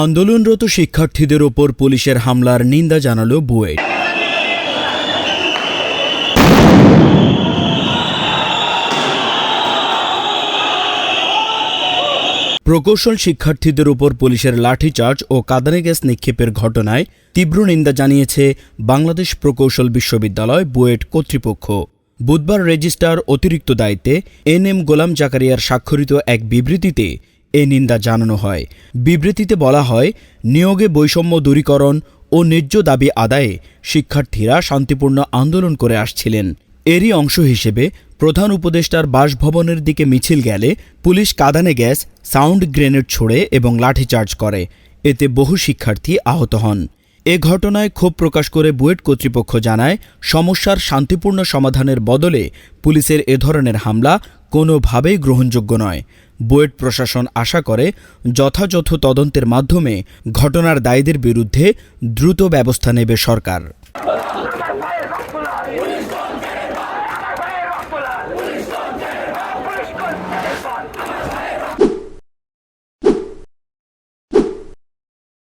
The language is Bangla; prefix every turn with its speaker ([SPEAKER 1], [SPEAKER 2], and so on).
[SPEAKER 1] আন্দোলনরত শিক্ষার্থীদের ওপর পুলিশের হামলার নিন্দা জানালো বুয়েট। প্রকৌশল শিক্ষার্থীদের উপর পুলিশের লাঠিচার্জ ও কাঁদানে গ্যাস নিক্ষেপের ঘটনায় তীব্র নিন্দা জানিয়েছে বাংলাদেশ প্রকৌশল বিশ্ববিদ্যালয় বুয়েট কর্তৃপক্ষ। বুধবার রেজিস্ট্রার অতিরিক্ত দায়িত্বে এন এম গোলাম জাকারিয়ার স্বাক্ষরিত এক বিবৃতিতে এ নিন্দা জানানো হয়। বিবৃতিতে বলা হয়, নিয়োগে বৈষম্য দূরীকরণ ও ন্যায্য দাবি আদায়ে শিক্ষার্থীরা শান্তিপূর্ণ আন্দোলন করে আসছিলেন। এরই অংশ হিসেবে প্রধান উপদেষ্টার বাসভবনের দিকে মিছিল গেলে পুলিশ কাদানে গ্যাস, সাউন্ড গ্রেনেড ছোড়ে এবং লাঠিচার্জ করে। এতে বহু শিক্ষার্থী আহত হন। এ ঘটনায় ক্ষোভ প্রকাশ করে বুয়েট কর্তৃপক্ষ জানায়, সমস্যার শান্তিপূর্ণ সমাধানের বদলে পুলিশের এ ধরনের হামলা কোনোভাবেই গ্রহণযোগ্য নয়। বুয়েট প্রশাসন আশা করে যথাযথ তদন্তের মাধ্যমে ঘটনার দায়ীদের বিরুদ্ধে দ্রুত ব্যবস্থা নেবে সরকার।